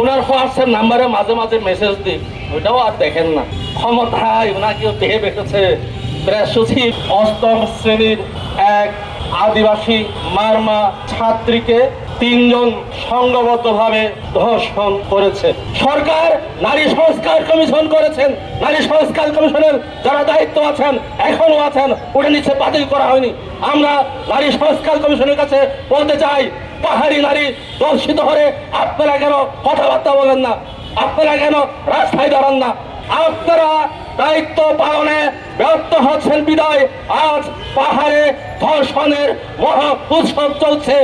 ওনার WhatsApp নাম্বারে মাঝে মাঝে মেসেজ দিই। ওইটাও আর দেখেন না। ক্ষমতায় ওনাকেও দেহে বেঁচেছে প্রেস অষ্টম শ্রেণির এক আদিবাসী মারমা ছাত্রীকে তিনজন সংঘবদ্ধভাবে ধর্ষণ করেছে। সরকার, নারী সংস্কার কমিশন করেছেন। নারী সংস্কার কমিশনের যারা দায়িত্ব আছেন এখনও আছেন ওটা নিচে বাতিল করা হয়নি। আমরা নারী সংস্কার কমিশনের কাছে বলতে চাই পাহাড়ি নারী দর্শিত হলে আপনারা কেন কথাবার্তা বলেন না? আপনারা কেন রাস্তায় দাঁড়ান না? আপনারা দায়িত্ব পালনে ব্যর্থ হচ্ছেন বিদায়। আজ পাহাড়ে ধর্ষণের মহা উৎসব চলছে।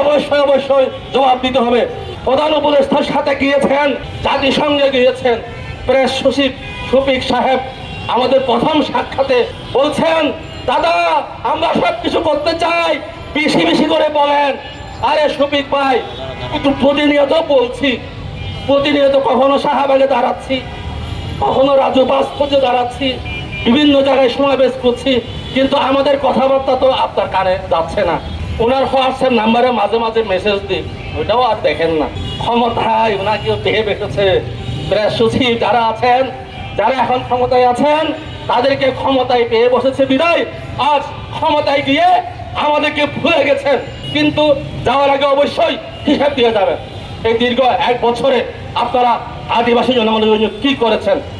অবশ্যই অবশ্যই জবাব দিতে হবে। প্রধান উপদেষ্টার সাথে গিয়েছেন, জাতিসংঘে গিয়েছেন। প্রেস সচিব শফিক সাহেব আমাদের প্রথম সাক্ষাতে বলছেন, দাদা, আমরা সব কিছু করতে চাই। বেশি বেশি করে বলেন। আরে শফিক ভাই কিন্তু প্রতিনিয়ত বলছি। প্রতিনিয়ত কখনো শাহবাগে দাঁড়াচ্ছি, কখনো রাজু বাস্পজে দাঁড়াচ্ছি, বিভিন্ন জায়গায় সমাবেশ করছি, কিন্তু আমাদের কথাবার্তা তো আপনার কানে যাচ্ছে না। ওনার হোয়াটসঅ্যাপ নাম্বারে মাঝে মাঝে মেসেজ দিই, ওইটাও আর দেখেন না। ক্ষমতায় ওনাকেও দেহে বেঁচেছে। প্রেস সচিব যারা আছেন, যারা এখন ক্ষমতায় আছেন, তাদেরকে ক্ষমতায় পেয়ে বসেছে বিদায়। আজ ক্ষমতায় গিয়ে আমাদেরকে ভুলে গেছেন। কিন্তু যাওয়ার আগে অবশ্যই হিসাব দিয়ে যাবেন। এই দীর্ঘ এক বছরে আপনারা আদিবাসী জনগণের জন্য কি করেছেন?